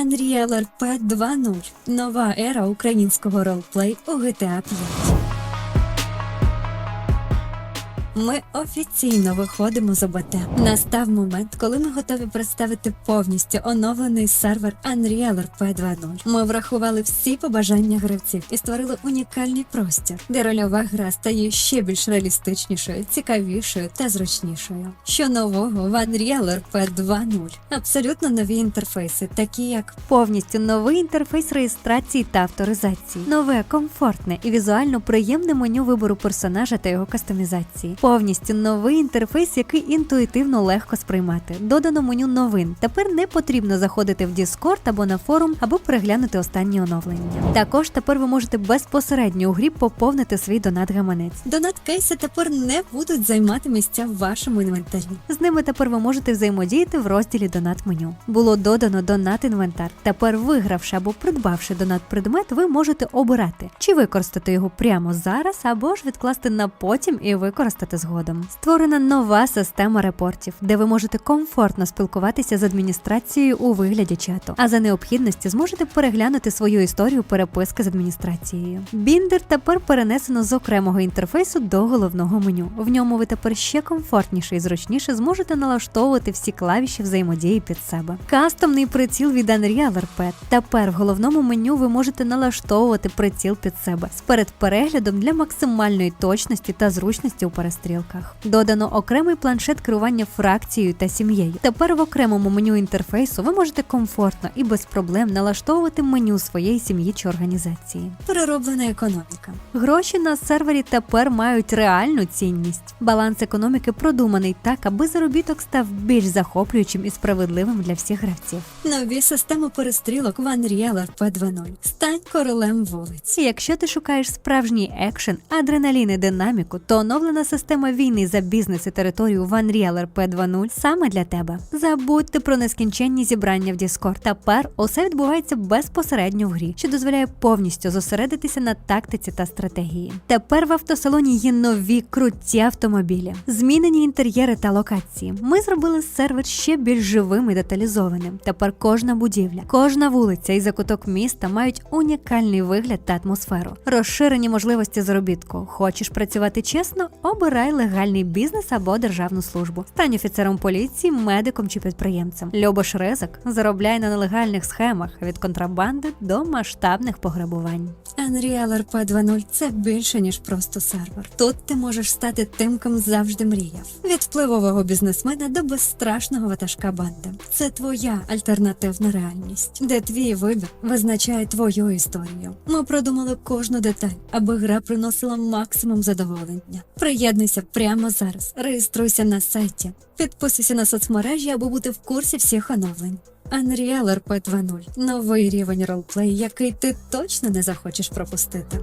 Unreal RP 2.0. Нова ера українського ролплей у GTA 5. Ми офіційно виходимо з ОБТ. Настав момент, коли ми готові представити повністю оновлений сервер Unreal RP 2.0. Ми врахували всі побажання гравців і створили унікальний простір, де рольова гра стає ще більш реалістичнішою, цікавішою та зручнішою. Що нового в Unreal RP 2.0? Абсолютно нові інтерфейси, такі як Повністю новий інтерфейс реєстрації та авторизації, нове, комфортне і візуально приємне меню вибору персонажа та його кастомізації. Повністю новий інтерфейс, який інтуїтивно легко сприймати. Додано меню новин. Тепер не потрібно заходити в Discord або на форум, аби переглянути останні оновлення. Також тепер ви можете безпосередньо у грі поповнити свій донат гаманець. донат кейси тепер не будуть займати місця в вашому інвентарі. З ними тепер ви можете взаємодіяти в розділі Донат меню. Було додано донат інвентар. Тепер, вигравши або придбавши донат предмет, ви можете обирати, чи використати його прямо зараз, або ж відкласти на потім і використати згодом. Створена нова система репортів, де ви можете комфортно спілкуватися з адміністрацією у вигляді чату, а за необхідності зможете переглянути свою історію переписки з адміністрацією. Біндер тепер перенесено з окремого інтерфейсу до головного меню. В ньому ви тепер ще комфортніше і зручніше зможете налаштовувати всі клавіші взаємодії під себе. Кастомний приціл від Unreal RP. Тепер в головному меню ви можете налаштовувати приціл під себе з передпереглядом для максимальної точності та зручності у перестрілках. Додано окремий планшет керування фракцією та сім'єю. Тепер в окремому меню інтерфейсу ви можете комфортно і без проблем налаштовувати меню своєї сім'ї чи організації. Перероблена економіка. Гроші на сервері тепер мають реальну цінність. Баланс економіки продуманий так, аби заробіток став більш захоплюючим і справедливим для всіх гравців. Нові системи перестрілок в Unreal RP 2.0. Стань королем вулиць. Якщо ти шукаєш справжній екшен, адреналін і динаміку, то оновлена система війни за бізнес і територію в Unreal RP 2.0 саме для тебе. Забудьте про нескінченні зібрання в Discord. Тепер усе відбувається безпосередньо в грі, що дозволяє повністю зосередитися на тактиці та стратегії. Тепер в автосалоні є нові круті автомобілі, змінені інтер'єри та локації. Ми зробили сервер ще більш живим і деталізованим. Тепер кожна будівля, кожна вулиця і закуток міста мають унікальний вигляд та атмосферу, розширені можливості заробітку. Хочеш працювати чесно? Обирай легальний бізнес або державну службу. Стань офіцером поліції, медиком чи підприємцем. Любиш ризик, заробляй на нелегальних схемах від контрабанди до масштабних пограбувань. Unreal RP 2.0 – це більше, ніж просто сервер. Тут ти можеш стати тим, ким завжди мріяв. Від впливового бізнесмена до безстрашного ватажка банди. Це твоя альтернативна реальність, де твій вибір визначає твою історію. Ми продумали кожну деталь, аби гра приносила максимум задоволення. Приєднуйся прямо зараз. Реєструйся на сайті, підписуйся на соцмережі, аби бути в курсі всіх оновлень. Unreal RP 2.0 – новий рівень ролплею, який ти точно не захочеш пропустити.